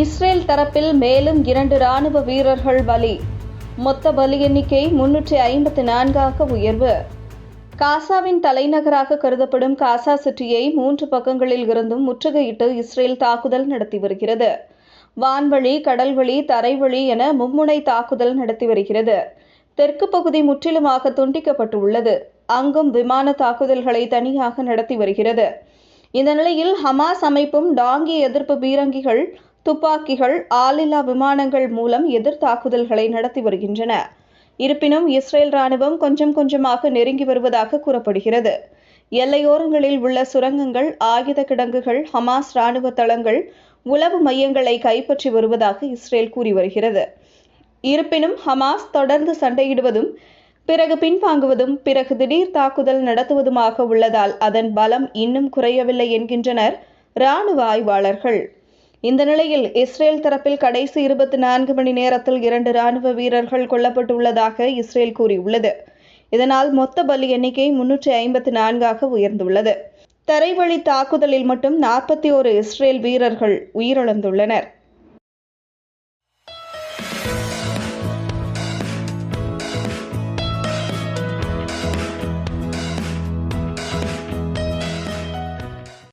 Israel தரப்பில் மேலும் இரண்டு ராணுவ வீரர்கள் பலி. மொத்த பலி எண்ணிக்கை முன்னூற்றி ஐம்பத்தி நான்காக உயர்வு. காசாவின் தலைநகராக கருதப்படும் காசா சிட்டியை மூன்று பக்கங்களில் இருந்தும் முற்றுகையிட்டு இஸ்ரேல் தாக்குதல் நடத்தி வருகிறது. வான்வழி கடல்வழி தரைவழி என மும்முனை தாக்குதல் நடத்தி வருகிறது. தெற்கு பகுதி முற்றிலுமாக துண்டிக்கப்பட்டுள்ளது. அங்கும் விமான தாக்குதல்களை தனியாக நடத்தி வருகிறது. இந்த நிலையில் ஹமாஸ் அமைப்பும் டாங்கி எதிர்ப்பு பீரங்கிகள் துப்பாக்கிகள் ஆளில்லா விமானங்கள் மூலம் எதிர் தாக்குதல்களை நடத்தி வருகின்றன. இருப்பினும் இஸ்ரேல் ராணுவம் கொஞ்சம் கொஞ்சமாக நெருங்கி வருவதாக கூறப்படுகிறது. எல்லையோரங்களில் உள்ள சுரங்கங்கள் ஆயுத கிடங்குகள் ஹமாஸ் ராணுவ தளங்கள் உளவு மையங்களை கைப்பற்றி வருவதாக இஸ்ரேல் கூறி வருகிறது. இருப்பினும் ஹமாஸ் தொடர்ந்து சண்டையிடுவதும் பிறகு பின்வாங்குவதும் பிறகு திடீர் தாக்குதல் நடத்துவதுமாக உள்ளதால் அதன் பலம் இன்னும் குறையவில்லை என்கின்றனர் இராணுவ ஆய்வாளர்கள். இந்த நிலையில் இஸ்ரேல் தரப்பில் கடைசி இருபத்தி நான்கு மணி நேரத்தில் இரண்டு ராணுவ வீரர்கள் கொல்லப்பட்டுள்ளதாக இஸ்ரேல் கூறியுள்ளது. இதனால் மொத்த பலி எண்ணிக்கை முன்னூற்றி ஐம்பத்தி நான்காக உயர்ந்துள்ளது. தரைவழி தாக்குதலில் மட்டும் நாற்பத்தி ஒரு இஸ்ரேல் வீரர்கள் உயிரிழந்துள்ளனர்.